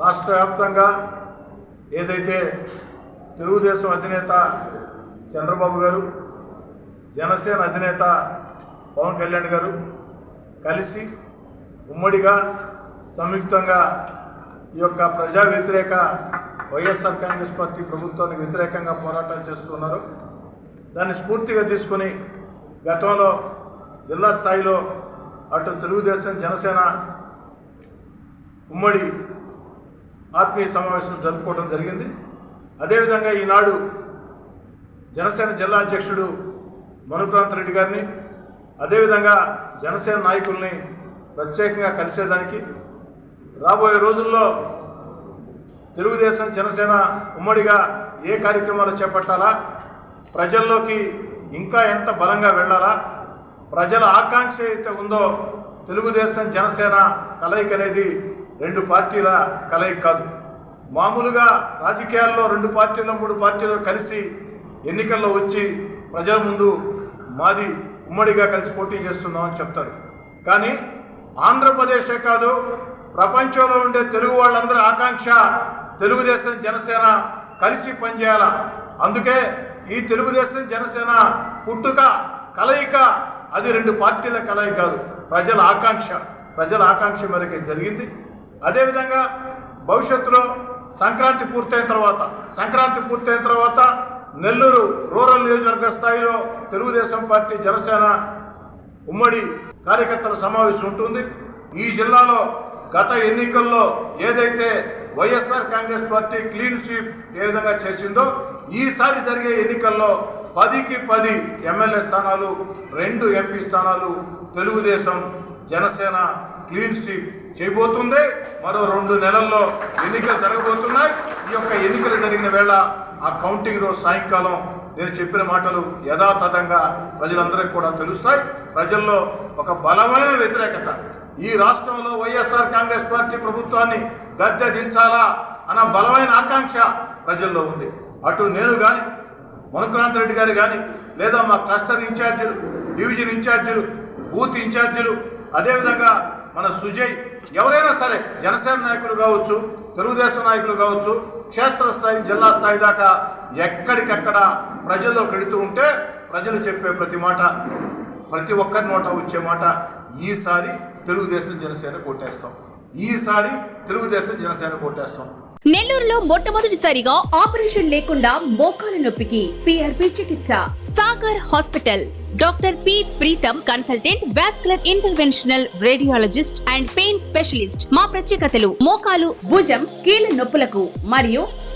రాష్ట్ర వ్యాప్తంగా ఏదైతే తెలుగుదేశం అధినేత చంద్రబాబు గారు జనసేన అధినేత పవన్ కళ్యాణ్ గారు కలిసి ఉమ్మడిగా సంయుక్తంగా ఈ యొక్క ప్రజా వ్యతిరేక వైఎస్ఆర్ కాంగ్రెస్ పార్టీ ప్రభుత్వానికి వ్యతిరేకంగా పోరాటాలు చేస్తున్నారు దాన్ని స్ఫూర్తిగా తీసుకొని గతంలో జిల్లా స్థాయిలో అటు తెలుగుదేశం జనసేన ఉమ్మడి ఆత్మీయ సమావేశం జరుపుకోవడం జరిగింది. అదేవిధంగా ఈనాడు జనసేన జిల్లా అధ్యక్షుడు మనుక్రాంత్ రెడ్డి గారిని అదేవిధంగా జనసేన నాయకుల్ని ప్రత్యేకంగా కలిసేదానికి రాబోయే రోజుల్లో తెలుగుదేశం జనసేన ఉమ్మడిగా ఏ కార్యక్రమాలు చేపట్టాలా ప్రజల్లోకి ఇంకా ఎంత బలంగా వెళ్ళాలా? ప్రజల ఆకాంక్ష అయితే ఉందో తెలుగుదేశం జనసేన కలయిక అనేది రెండు పార్టీల కలయిక కాదు. మామూలుగా రాజకీయాల్లో రెండు పార్టీలు మూడు పార్టీలు కలిసి ఎన్నికల్లో వచ్చి ప్రజల ముందు మాది ఉమ్మడిగా కలిసి పోటీ చేస్తున్నామని చెప్తారు. కానీ ఆంధ్రప్రదేశే కాదు ప్రపంచంలో ఉండే తెలుగు వాళ్ళందరి ఆకాంక్ష తెలుగుదేశం జనసేన కలిసి పనిచేయాల? అందుకే ఈ తెలుగుదేశం జనసేన పుట్టుక కలయిక అది రెండు పార్టీల కలయిక కాదు. ప్రజల ఆకాంక్ష ప్రజల ఆకాంక్ష మేరకే జరిగింది. అదేవిధంగా భవిష్యత్తులో సంక్రాంతి పూర్తయిన తర్వాత సంక్రాంతి పూర్తయిన తర్వాత నెల్లూరు రూరల్ నియోజకవర్గ స్థాయిలో తెలుగుదేశం పార్టీ జనసేన ఉమ్మడి కార్యకర్తల సమావేశం ఉంటుంది. ఈ జిల్లాలో గత ఎన్నికల్లో ఏదైతే YSR Congress party clean sweep ఏ విధంగా చేసిందో ఈసారి జరిగే ఎన్నికల్లో పదికి పది ఎమ్మెల్యే స్థానాలు రెండు ఎంపీ స్థానాలు తెలుగుదేశం జనసేన క్లీన్ స్వీప్ చేయబోతుంది. మరో రెండు నెలల్లో ఎన్నికలు జరగబోతున్నాయి. ఈ యొక్క ఎన్నికలు జరిగిన వేళ ఆ కౌంటింగ్ రోజు సాయంకాలం నేను చెప్పిన మాటలు యథాతథంగా ప్రజలందరికీ కూడా తెలుస్తాయి. ప్రజల్లో ఒక బలమైన వ్యతిరేకత ఈ రాష్ట్రంలో వైఎస్ఆర్ కాంగ్రెస్ పార్టీ ప్రభుత్వాన్ని గద్దె దించాలా అన్న బలమైన ఆకాంక్ష ప్రజల్లో ఉంది. అటు నేను కానీ మనుక్రాంత్ రెడ్డి గారు కానీ లేదా మా క్లస్టర్ ఇన్ఛార్జీలు డివిజన్ ఇన్ఛార్జీలు బూత్ ఇన్ఛార్జీలు అదేవిధంగా మన సుజయ్ ఎవరైనా సరే జనసేన నాయకులు కావచ్చు తెలుగుదేశం నాయకులు కావచ్చు క్షేత్రస్థాయి జిల్లా స్థాయి దాకా ఎక్కడికెక్కడ ప్రజల్లోకి వెళుతూ ఉంటే ప్రజలు చెప్పే ప్రతి మాట ప్రతి ఒక్కరి నోట వచ్చే మాట ఈసారి తెలుగుదేశం జనసేన కొట్టేస్తాం ఈసారి తెలుగుదేశం జనసేన కొట్టేస్తాం నెల్లూరులో మొట్టమొదటిసారిగా ఆపరేషన్ లేకుండా మోకాల నొప్పికి పిఆర్పి చికిత్స. Sagar hospital. Doctor P Preetham consultant vascular interventional radiologist and pain specialist. మా ప్రత్యేకతలు మోకాలు భుజం కీళ్ళ నొప్పులకు మరియు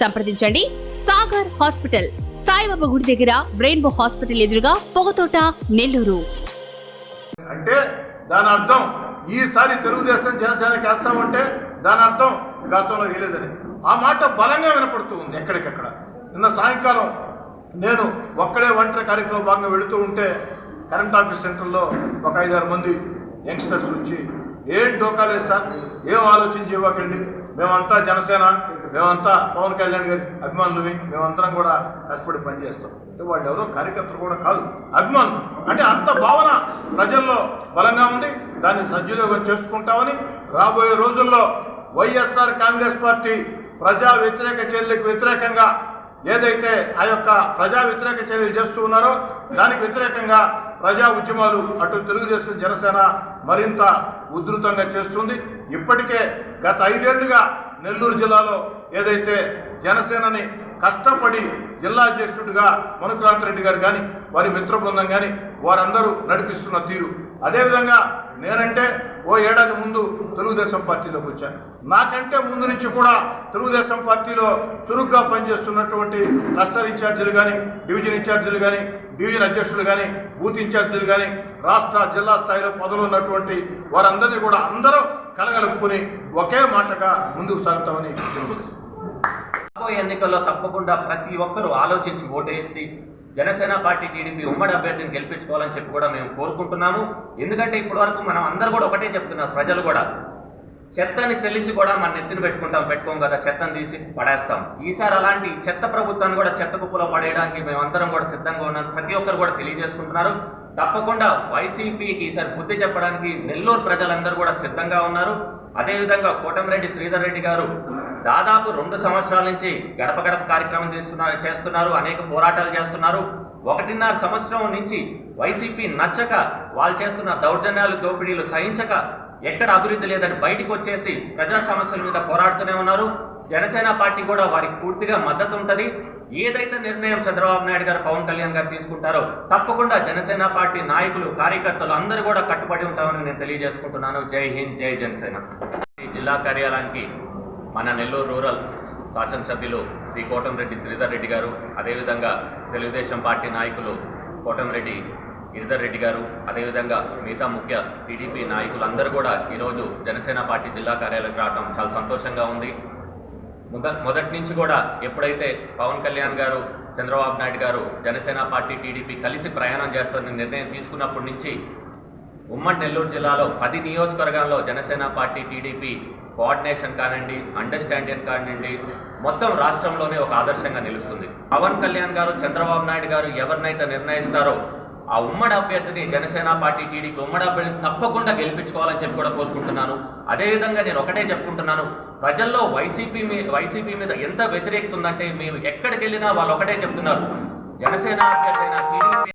సంప్రదించండి. సాగర్ హాస్పిటల్ సాయిబాబా గుడి దగ్గర రెయిన్బో హాస్పిటల్ ఎదురుగా పొగతోట నెల్లూరు. అంటే దాని అర్థం ఈసారి తెలుగుదేశం జనసేన చేస్తామంటే దాని అర్థం గతంలో వేయలేదని. ఆ మాట బలంగా వినపడుతూ ఉంది ఎక్కడికక్కడ. నిన్న సాయంకాలం నేను ఒక్కడే ఒంటరి కార్యక్రమం భాగంగా వెళుతూ ఉంటే కరెంట్ ఆఫీస్ సెంటర్లో ఒక ఐదారు మంది యంగ్స్టర్స్ వచ్చి ఏం డోకాలేదు సార్. ఏం ఆలోచించి ఇవ్వకండి. మేమంతా జనసేన మేమంతా పవన్ కళ్యాణ్ గారి అభిమానులవి మేమందరం కూడా కష్టపడి పనిచేస్తాం. అంటే వాళ్ళు ఎవరో కార్యకర్తలు కూడా కాదు. అభిమానులు. అంటే అంత భావన ప్రజల్లో బలంగా ఉంది. దాన్ని సద్వినియోగం చేసుకుంటామని రాబోయే రోజుల్లో వైఎస్ఆర్ కాంగ్రెస్ పార్టీ ప్రజా వ్యతిరేక చర్యలకు వ్యతిరేకంగా ఏదైతే ఆ యొక్క ప్రజా వ్యతిరేక చర్యలు చేస్తూ ఉన్నారో దానికి వ్యతిరేకంగా ప్రజా ఉద్యమాలు అటు తెలుగుదేశం జనసేన మరింత ఉధృతంగా చేస్తుంది. ఇప్పటికే గత ఐదేళ్ళుగా నెల్లూరు జిల్లాలో ఏదైతే జనసేనని కష్టపడి జిల్లా అధ్యక్షుడిగా మనుకురాంత్ రెడ్డి గారు కానీ వారి మిత్ర బృందం కానీ వారందరూ నడిపిస్తున్న తీరు. అదేవిధంగా నేనంటే ఓ ఏడాది ముందు తెలుగుదేశం పార్టీలోకి వచ్చాను. నాకంటే ముందు నుంచి కూడా తెలుగుదేశం పార్టీలో చురుగ్గా పనిచేస్తున్నటువంటి క్లస్టర్ ఇన్ఛార్జీలు కానీ డివిజన్ ఇన్ఛార్జీలు కానీ డివిజన్ అధ్యక్షులు కానీ బూత్ ఇన్ఛార్జీలు కానీ రాష్ట్ర జిల్లా స్థాయిలో పదవులు ఉన్నటువంటి వారందరినీ కూడా అందరూ కలగలుపుకుని ఒకే మాటగా ముందుకు సాగుతామని తెలియజేస్తున్నాను. రాబోయే ఎన్నికల్లో తప్పకుండా ప్రతి ఒక్కరూ ఆలోచించి ఓటేసి జనసేన పార్టీ టీడీపీ ఉమ్మడి అభ్యర్థిని గెలిపించుకోవాలని చెప్పి కూడా మేము కోరుకుంటున్నాము. ఎందుకంటే ఇప్పటి వరకు మనం అందరూ కూడా ఒకటే చెప్తున్నారు ప్రజలు కూడా. చెత్తని తెలిసి కూడా మన నెత్తిన పెట్టుకుంటాం పెట్టుకోం కదా చెత్తను తీసి పడేస్తాం. ఈసారి అలాంటి చెత్త ప్రభుత్వాన్ని కూడా చెత్త కుప్పలో పడేయడానికి మేమందరం కూడా సిద్ధంగా ఉన్నాం. ప్రతి ఒక్కరు కూడా తెలియజేసుకుంటున్నారు. తప్పకుండా వైసీపీకి ఈసారి బుద్ధి చెప్పడానికి నెల్లూరు ప్రజలందరూ కూడా సిద్ధంగా ఉన్నారు. అదేవిధంగా కోటమిరెడ్డి శ్రీధర్ రెడ్డి గారు దాదాపు రెండు సంవత్సరాల నుంచి గడప గడప కార్యక్రమం చేస్తున్నారు చేస్తున్నారు అనేక పోరాటాలు చేస్తున్నారు. ఒకటిన్నర సంవత్సరం నుంచి వైసీపీ నచ్చక వాళ్ళు చేస్తున్న దౌర్జన్యాలు దోపిడీలు సహించక ఎక్కడ అభివృద్ధి లేదని బయటకు వచ్చేసి ప్రజా సమస్యల మీద పోరాడుతూనే ఉన్నారు. జనసేన పార్టీ కూడా వారికి పూర్తిగా మద్దతు ఉంటుంది. ఏదైతే నిర్ణయం చంద్రబాబు నాయుడు గారు పవన్ కళ్యాణ్ గారు తీసుకుంటారో తప్పకుండా జనసేన పార్టీ నాయకులు కార్యకర్తలు అందరూ కూడా కట్టుబడి ఉంటామని నేను తెలియజేసుకుంటున్నాను. జై హింద్ జై జనసేన. జిల్లా కార్యాలయానికి మన నెల్లూరు రూరల్ శాసనసభ్యులు శ్రీ కోటంరెడ్డి శ్రీధర్ రెడ్డి గారు అదేవిధంగా తెలుగుదేశం పార్టీ నాయకులు కోటంరెడ్డి గిరిధర్ రెడ్డి గారు అదేవిధంగా మిగతా ముఖ్య టీడీపీ నాయకులందరూ కూడా ఈరోజు జనసేన పార్టీ జిల్లా కార్యాలయానికి రావడం చాలా సంతోషంగా ఉంది. మొదటి నుంచి కూడా ఎప్పుడైతే పవన్ కళ్యాణ్ గారు చంద్రబాబు నాయుడు గారు జనసేన పార్టీ టీడీపీ కలిసి ప్రయాణం చేస్తారని నిర్ణయం తీసుకున్నప్పటి నుంచి ఉమ్మడి నెల్లూరు జిల్లాలో పది నియోజకవర్గాల్లో జనసేన పార్టీ టీడీపీ కోఆర్డినేషన్ కానివ్వండి అండర్స్టాండింగ్ కానివ్వండి మొత్తం రాష్ట్రంలోనే ఒక ఆదర్శంగా నిలుస్తుంది. పవన్ కళ్యాణ్ గారు చంద్రబాబు నాయుడు గారు ఎవరినైతే నిర్ణయిస్తారో ఆ ఉమ్మడి అభ్యర్థిని జనసేన పార్టీ టీడీపీ ఉమ్మడి అభ్యర్థిని తప్పకుండా గెలిపించుకోవాలని చెప్పి కూడా కోరుకుంటున్నాను. అదేవిధంగా నేను ఒకటే చెప్పుకుంటున్నాను ప్రజల్లో వైసీపీ మీ వైసీపీ మీద ఎంత వ్యతిరేకత ఉందంటే మేము ఎక్కడికి వెళ్ళినా వాళ్ళు ఒకటే చెప్తున్నారు. జనసేన అభ్యర్థి అయిన టీడీపీ